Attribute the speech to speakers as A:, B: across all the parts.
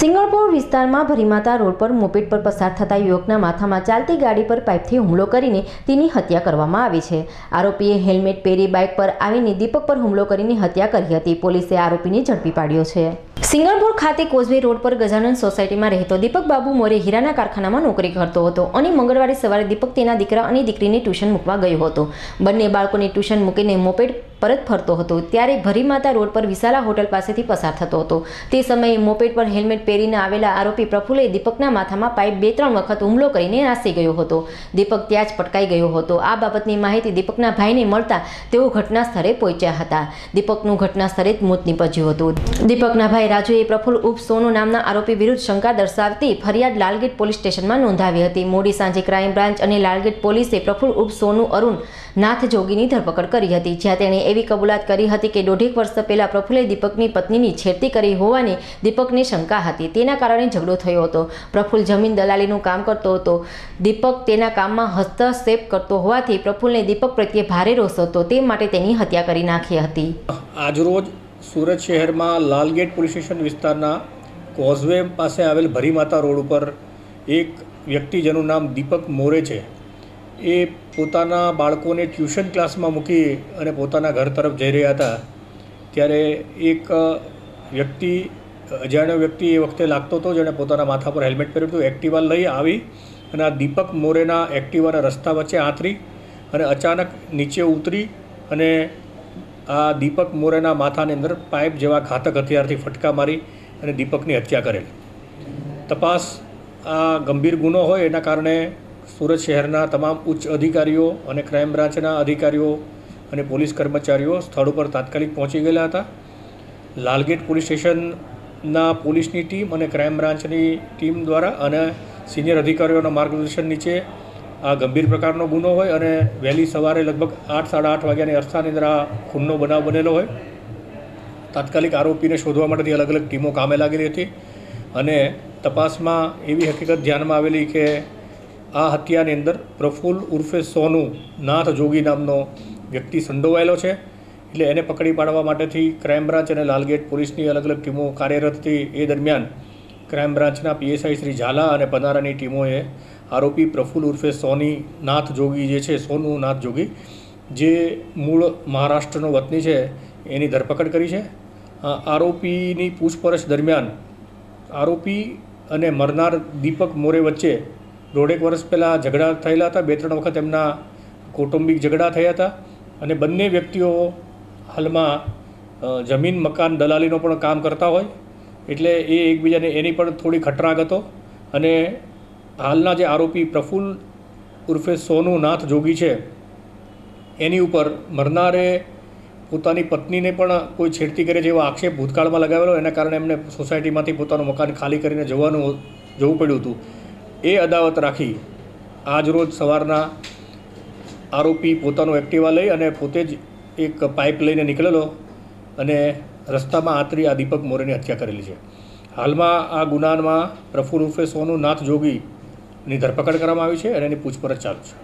A: સિંગણપોર વિસ્તારમાં ભરીમાતા રોડ પર મોપેડ પર પસાર થતા યુવકના માથામાં ચાલતી ગાડી પર પાઇપથી હુમલો કરીને તેની હત્યા કરવામાં આવી છે. આરોપીએ હેલ્મેટ પહેરી બાઇક પર આવીને દીપક પર હુમલો કરીને હત્યા કરી હતી. પોલીસે આરોપીને ઝડપી પાડ્યો છે. સિંગણપુર ખાતે કોઝવે રોડ પર ગજાનંદ સોસાયટીમાં રહેતો દીપક બાબુ મોરે હીરાના કારખાનામાં નોકરી કરતો હતો અને મંગળવારે સવારે દીપક તેના દીકરા અને દીકરીને ટ્યુશન મૂકવા ગયો હતો. બંને બાળકોને ટ્યુશન મૂકીને મોપેડ પરત ફરતો હતો. ત્યારે ભરીમાતા રોડ પર વિશાલા હોટલ પાસેથી પસાર થતો હતો. તે સમયે મોપેડ પર હેલ્મેટ પહેરીને આવેલા આરોપી પ્રફુલ્લે દીપકના માથામાં પાઇપ બે ત્રણ વખત હુમલો કરીને નાસી ગયો હતો. દીપક ત્યાં જ પટકાઈ ગયો હતો. આ બાબતની માહિતી દીપકના ભાઈને મળતા તેઓ ઘટના સ્થળે પહોંચ્યા હતા. દીપકનું ઘટના સ્થળે જ મોત નીપજ્યું હતું. દીપકના ભાઈ રાજુએ પ્રફુલ્લ ઉપ સોનુ નામના આરોપી વિરુદ્ધ શંકા દર્શાવતી ફરિયાદ લાલગેટ પોલીસ સ્ટેશનમાં નોંધાવી હતી. મોડી સાંજે ક્રાઇમ બ્રાન્ચ અને લાલગેટ પોલીસે પ્રફુલ્લ ઉપ સોનુ અરુણ નાથ જોગીની ધરપકડ કરી હતી. જ્યાં તેણે એવી કબૂલાત કરી હતી કે દોઢેક વર્ષ પહેલા પ્રફુલ્લે દીપકની પત્નીની છેડતી કરી હોવાની દીપકને શંકા હતી. તેના કારણે ઝઘડો થયો હતો. પ્રફુલ્લ જમીન દલાલીનું કામ કરતો હતો. દીપક તેના કામમાં હસ્તક્ષેપ કરતો હોવાથી પ્રફુલ્લને દીપક પ્રત્યે ભારે રોષ હતો. તે માટે તેની હત્યા કરી નાખી હતી.
B: આજરોજ સુરત શહેરમાં લાલગેટ પોલીસ સ્ટેશન વિસ્તારના કોઝવે પાસે આવેલ ભરીમાતા રોડ ઉપર એક વ્યક્તિ જેનું નામ દીપક મોરે છે. એ પોતાના બાળકોને ટ્યુશન ક્લાસમાં મૂકી અને પોતાના ઘર તરફ જઈ રહ્યા હતા. ત્યારે એક વ્યક્તિ, અજાણ્યો વ્યક્તિ એ વખતે લાગતો હતો જેણે પોતાના માથા પર હેલ્મેટ પહેર્યું હતું. એક્ટિવા લઈ આવી અને આ દીપક મોરેના એક્ટિવાના રસ્તા વચ્ચે આંતરી અને અચાનક નીચે ઉતરી અને આ દીપક મોરેના માથાની અંદર પાઇપ જેવા ઘાતક હથિયારથી ફટકા મારી અને દીપકની હત્યા કરેલ. તપાસ આ ગંભીર ગુનો હોય એના કારણે સુરત શહેરના તમામ ઉચ્ચ અધિકારીઓ અને ક્રાઇમ બ્રાન્ચના અધિકારીઓ અને પોલીસ કર્મચારીઓ સ્થળ ઉપર તાત્કાલિક પહોંચી ગયેલા હતા. લાલગેટ પોલીસ સ્ટેશનના પોલીસની ટીમ અને ક્રાઇમ બ્રાન્ચની ટીમ દ્વારા અને સિનિયર અધિકારીઓના માર્ગદર્શન નીચે આ ગંભીર પ્રકારનો ગુનો હોય અને વહેલી સવારે લગભગ આઠ, સાડા આઠ વાગ્યાની અરસાની અંદર આ ખૂનનો બનાવ બનેલો હોય. તાત્કાલિક આરોપીને શોધવા માટેથી અલગ અલગ ટીમો કામે લાગેલી હતી અને તપાસમાં એવી હકીકત ધ્યાનમાં આવેલી કે આ હત્યાની અંદર પ્રફુલ્લ ઉર્ફે સોનુ નાથ જોગી નામનો વ્યક્તિ સંડોવાયેલો છે. એટલે એને પકડી પાડવા માટેથી ક્રાઇમ બ્રાન્ચ અને લાલગેટ પોલીસની અલગ અલગ ટીમો કાર્યરત હતી. એ દરમિયાન ક્રાઇમ બ્રાન્ચના પીએસઆઈ શ્રી ઝાલા અને પનારાની ટીમોએ આરોપી પ્રફુલ્લ ઉર્ફે સોની નાથ જોગી જે છે, સોનુ નાથ જોગી, જે મૂળ મહારાષ્ટ્રનો વતની છે, એની ધરપકડ કરી છે. આરોપીની પૂછપરછ દરમિયાન આરોપી અને મરનાર દીપક મોરે વચ્ચે દોઢેક વર્ષ પહેલાં ઝઘડા થયેલા હતા. બે ત્રણ વખત એમના કૌટુંબિક ઝઘડા થયા હતા અને બંને વ્યક્તિઓ હાલમાં જમીન, મકાન દલાલીનો પણ કામ કરતા હોય. એટલે એ એકબીજાને એની પણ થોડી ખટરાગ હતો અને હાલના જે આરોપી પ્રફુલ્લ ઉર્ફે સોનુ નાથ જોગી છે, એની ઉપર મરનારે પોતાની પત્નીને પણ કોઈ છેડતી કરે જેવો આક્ષેપ ભૂતકાળમાં લગાવેલો. એના કારણે એમને સોસાયટીમાંથી પોતાનું મકાન ખાલી કરીને જવાનું, જવું પડ્યું હતું. એ અદાવત રાખી આજરોજ સવારના આરોપી પોતાનું એક્ટિવા લઈ અને પોતે જ એક પાઇપ લઈને નીકળેલો અને રસ્તામાં આતરી આ દીપક મોરેની હત્યા કરેલી છે. હાલમાં આ ગુનામાં પ્રફુલ ઉર્ફે સોનુ નાથ જોગીની ધરપકડ કરવામાં આવી છે અને એની પૂછપરછ ચાલુ છે.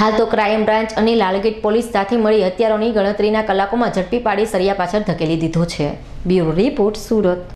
A: હાલ તો ક્રાઇમ બ્રાન્ચ અને લાલગેટ પોલીસ સાથે મળી હત્યારોની ગણતરીના કલાકોમાં ઝડપી પાડી સરિયા પાછળ ધકેલી દીધો છે. Bureau report Surat.